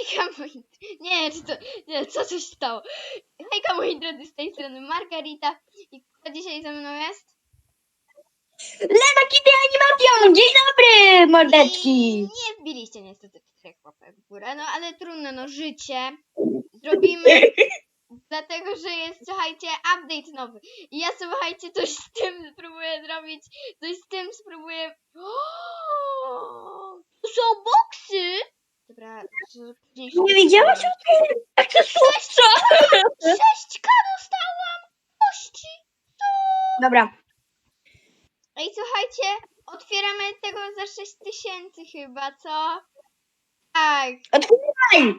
Hejka moi... Nie, czy to... Nie, co coś stało? Hejka moi drodzy, z tej strony Margarita. I kto dzisiaj ze mną jest? Lena Kitty Animation! Dzień dobry, mordeczki! I nie wbiliście niestety czterech łapek w górę, no ale trudno, no życie. Zrobimy... Dlatego, że jest, słuchajcie, update nowy. I ja, słuchajcie, coś z tym spróbuję zrobić. Coś z tym spróbuję... O, są boksy! Dobra, później się- Nie widziałaś o tym? Jak to słodko! Sześć k dostałam! Kości! Dobra, Ej, słuchajcie, otwieramy tego za 6 tysięcy chyba, co? Tak, otwieraj!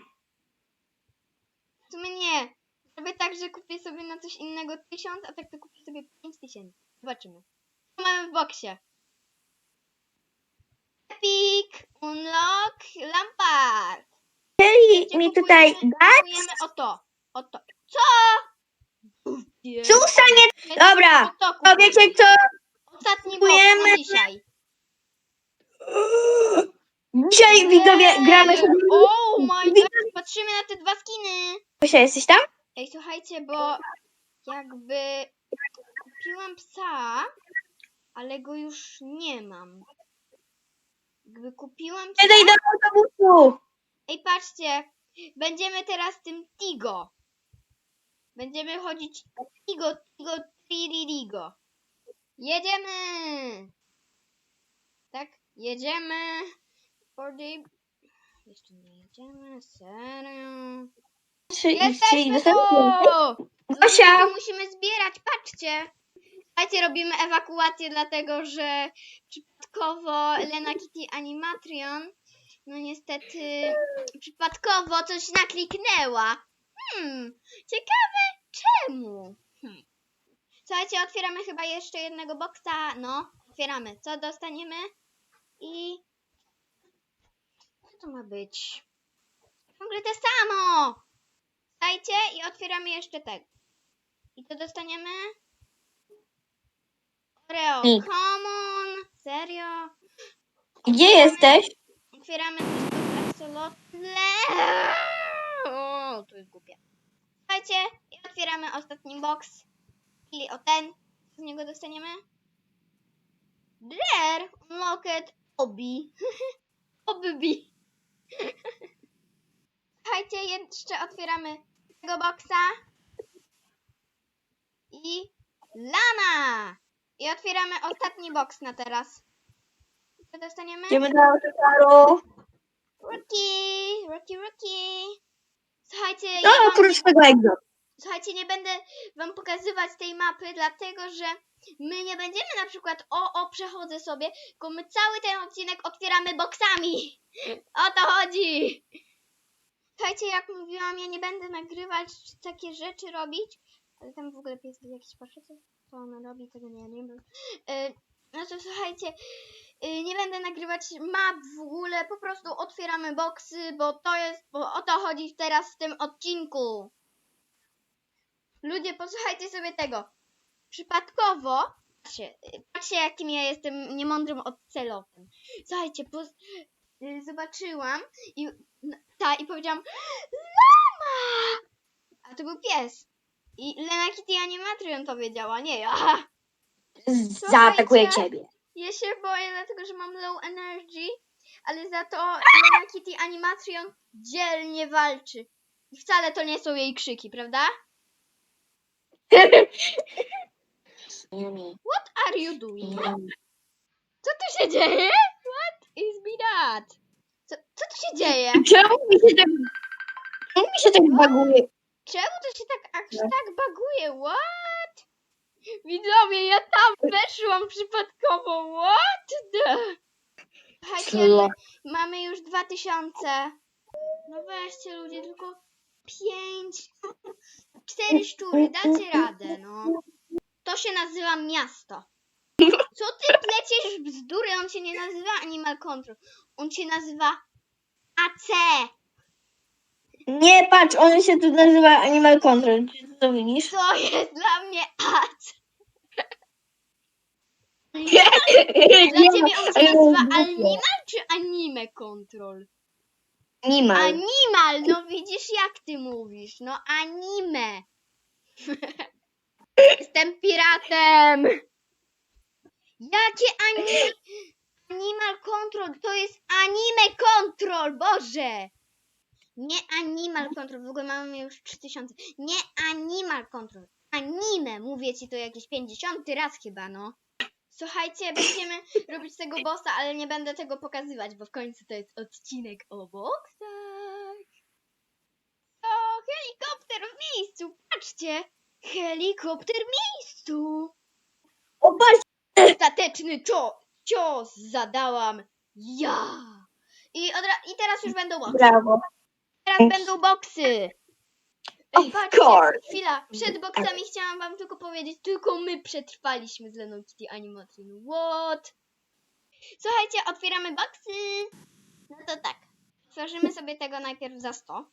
w sumie nie. Zrobię tak, że kupię sobie na coś innego 1000, a tak to kupię sobie 5 tysięcy. Zobaczymy. Co mamy w boksie? Epic! Unlock! Lampard! Mi tutaj kupujemy- dać Kupujemy oto. Oto. Co? Głupie. susa nie... Dobra, Oto to kupujemy. wiecie co? Ostatni kupujemy- na dzisiaj. Dzisiaj widzowie gramy sobie... Oh my god, patrzymy na te dwa skiny. Gosia, jesteś tam? Ej, słuchajcie, bo jakby kupiłam psa, ale go już nie mam. Jakby kupiłam psa. Siadaj do autobusu! Ej, patrzcie, będziemy teraz tym Tigo. Będziemy chodzić Tigo, Tigo, Tiririgo. Jedziemy! Tak, jedziemy. The... Jeszcze nie jedziemy, serio. Jesteśmy tu! Zosia! Musimy zbierać, patrzcie! Słuchajcie, robimy ewakuację, dlatego że przypadkowo Lena Kitty Animatrion, no niestety przypadkowo coś nakliknęła. Hmm, ciekawe czemu. Hmm. Słuchajcie, otwieramy chyba jeszcze jednego boksa. No, otwieramy. Co dostaniemy? I... Co to ma być? Ciągle to samo! Dajcie i otwieramy jeszcze tego. I to dostaniemy? Oreo. Common. Serio? Gdzie jesteś? Otwieramy też axolotle. O, to jest głupie. Słuchajcie, i otwieramy ostatni box. Czyli o ten. Co z niego dostaniemy? Rare Unlocked Obi. Obi. Słuchajcie, jeszcze otwieramy tego boxa. I lama! I otwieramy ostatni box na teraz. Co dostaniemy? Idziemy do autokaru. Rookie, rookie, rookie. Słuchajcie, ja No, wam, oprócz tego egzo. słuchajcie, nie będę wam pokazywać tej mapy, dlatego że my nie będziemy na przykład o, o, przechodzę sobie, tylko my cały ten odcinek otwieramy boksami. O to chodzi. Słuchajcie, jak mówiłam, ja nie będę nagrywać, takie rzeczy robić, ale tam w ogóle pies jakiś patrzę, co, ona robi, tego nie, nie wiem. Yy, no to słuchajcie, yy, nie będę nagrywać map w ogóle, po prostu otwieramy boksy, bo to jest, bo o to chodzi teraz w tym odcinku. Ludzie, posłuchajcie sobie tego. Przypadkowo, patrzcie, patrzcie jakim ja jestem niemądrym odcelowym. Słuchajcie, po, yy, zobaczyłam i, ta, i powiedziałam LAMA! A to był pies. I Lena Kitty Animatrion to wiedziała, nie ja. Zaatakuje Słuchajcie. ciebie. Ja się boję, dlatego że mam low energy, ale za to Lena Kitty Animatrion dzielnie walczy. I wcale to nie są jej krzyki, prawda? What are you doing? Co tu się dzieje? What is be that? Co, co tu się dzieje? Czemu mi się tak... Czemu mi się tak baguje? Czemu to się tak aż tak baguje? What? Widzowie, weszłam przypadkowo. What the? Słuchajcie, mamy już 2000. No weźcie ludzie, tylko 5, 4 szczury, dacie radę, no. To się nazywa miasto. Co ty pleciesz bzdury? On się nie nazywa Animal Control. On się nazywa AC. Nie, patrz, on się tu nazywa Animal Control. Czy ty to widzisz? To jest dla mnie AC. Nie, Dla ciebie on się nazywa Animal czy Anime Control? Animal. Animal, no widzisz jak ty mówisz. No anime. Jestem piratem. Jakie anime? Animal Control, to jest anime control, Boże. Nie animal control, w ogóle mamy już 3000. Nie animal control, anime, mówię ci to jakiś 50 raz chyba, no. Słuchajcie, będziemy robić tego bossa, ale nie będę tego pokazywać, bo w końcu to jest odcinek o boksach. O, helikopter w miejscu, patrzcie. Helikopter w miejscu. O, patrz, Ostateczny cio cios zadałam ja. I, I teraz już będą boksy. brawo. Teraz będą boksy. Ej, patrzcie, course. chwila, przed boksami chciałam wam tylko powiedzieć, tylko my przetrwaliśmy z Leną Kitty Animation. What? Słuchajcie, otwieramy boksy. No to tak, otworzymy sobie tego najpierw za 100.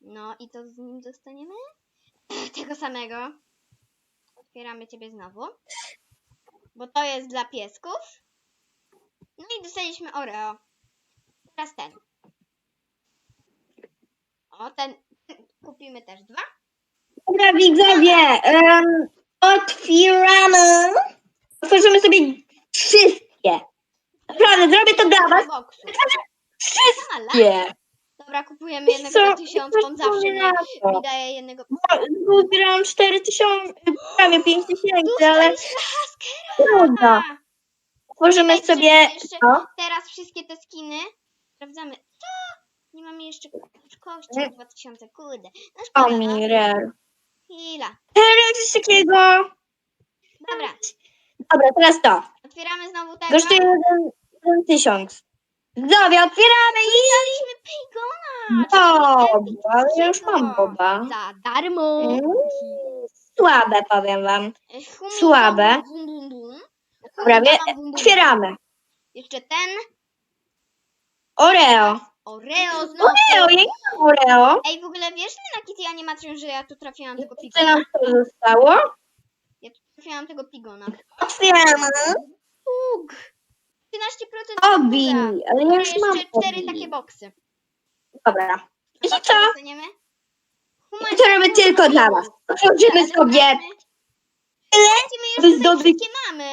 No i to z nim dostaniemy? Tego samego. Otwieramy ciebie znowu. Bo to jest dla piesków. No i dostaliśmy Oreo. Teraz ten. O, ten, kupimy też dwa. Dobra, widzowie, um, otwieramy. Otworzymy sobie wszystkie. Naprawdę, zrobię to dla was. Boksu. Wszystkie. dobra, kupujemy jednego Co? za tysiąc, on zawsze mi, mi daje jednego. Bo Uzbierałam 4 tysiące, prawie 5 tysięcy, ale trudno. Haskera! Tworzymy Słuchajcie, sobie... Jeszcze No, teraz wszystkie te skiny sprawdzamy. Nie mamy jeszcze kości Nie. 2000, kurde. No o no. mi, rare. Chwila. Teraz coś takiego. Dobra, Dobra, teraz to. otwieramy znowu tego. Kosztuje 1 tysiąc. Widzowie, otwieramy i... Dostaliśmy Paygona! Boba, ale ja już mam Boba. Za darmo. Mm, Słabe, powiem wam. Humi, słabe. Dobra, bum. otwieramy. Jeszcze ten. Oreo. Oreo znowu. Oreo, ja nie mam Oreo. Ej, w ogóle wiesz na Kitty Animation, że ja tu trafiłam tego Co pigona? nam to zostało? Ja tu trafiłam tego pigona. Otwieramy. Pug! 13% Obi, puga. ale ja Dobra, już mam jeszcze cztery Obi. takie boksy. Dobra. Wiecie co? dostaniemy. Human- To robię tylko dla was. Otworzymy Ale sobie zobaczmy. Słuchajcie, my by już tutaj zdobyć- wszystkie mamy.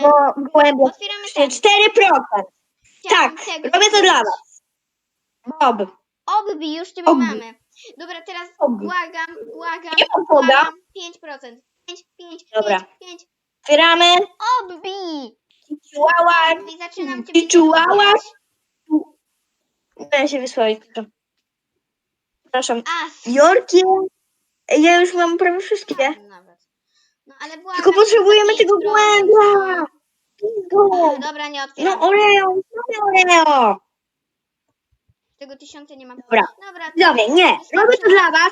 bo Otwieramy ten. 4%. Chciałam Tak, robię to dla was. Bob. Obi, już ciebie mamy. Dobra, teraz błagam, błagam, Nie mam Boga. błagam. 5%. 5, 5, Dobra. 5, 5. Otwieramy. Obi! Chihuahua. Obi, zaczynam ciebie czułała? lubić. Muszę się wysłać. Przepraszam. As. Jorki. Ja już mam prawie wszystkie. Nawet. No ale błagam. Tylko potrzebujemy tego 5%. głębia. Go. Dobra, nie otwieram. No Oreo, mamy Oreo. Tego tysiąca nie mam. Dobra. Dobra. Widzowie, nie, robię to dla was.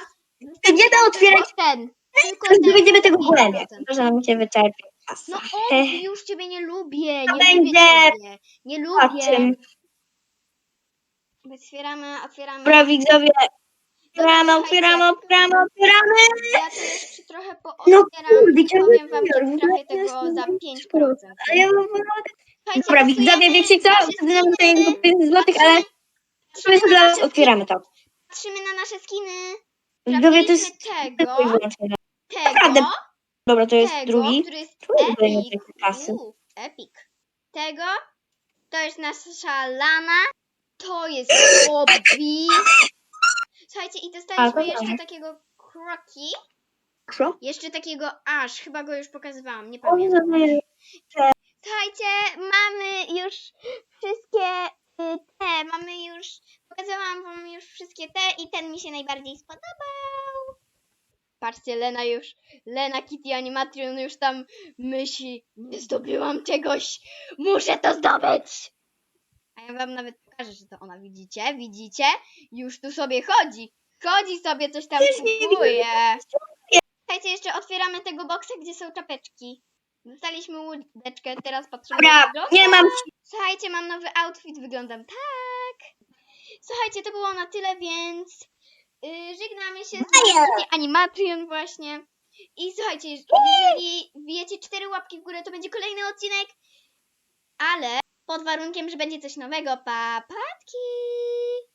Nie da otwierać, ten. Tylko ten. będziemy tego 5%. głębia. Proszę, nam się wyczerpie kasa. No o, już ciebie nie lubię. To Nie będzie lubię ciebie. Nie O lubię. czym? Otwieramy, otwieramy. Dobra, widzowie. Otwieramy, otwieramy, otwieramy, otwieramy. Ja tu jeszcze trochę No pootwieram kurde, i ciągle powiem wam, że trafię tego za na 5%. Ale ja mam Słuchajcie, Dobra, widzowie, wiecie co? Wtedy nam tutaj 5 złotych, ale Patrzymy na nasze otwieramy to. Patrzymy na nasze skiny. Widzowie, to jest tego, wyłącznie. tego, Dobra, to jest tego, drugi. który jest Czemu epic. tej kasy? Epic. Tego, to jest nasza Lana, to jest Bobby. Słuchajcie, i A, dostaliśmy jeszcze tak. takiego Croki, Co? jeszcze takiego Ash, chyba go już pokazywałam, nie O, pamiętam. Słuchajcie, mamy już wszystkie y, mamy już, pokazałam wam już wszystkie te i ten mi się najbardziej spodobał. Patrzcie, Lena już, Lena Kitty Animation już tam myśli, nie zdobyłam czegoś, muszę to zdobyć. A ja wam nawet pokażę, że to ona, widzicie, widzicie, już tu sobie chodzi, chodzi sobie, coś tam kupuje. Słuchajcie, jeszcze otwieramy tego boksa, gdzie są czapeczki. Dostaliśmy łódeczkę, teraz patrzymy Dobra, nie mam Słuchajcie, mam nowy outfit, wyglądam tak. Słuchajcie, to było na tyle, więc yy, żegnamy się z Kitty Animation właśnie. I słuchajcie, jeżeli wbijecie cztery łapki w górę, to będzie kolejny odcinek, ale pod warunkiem, że będzie coś nowego. Papatki!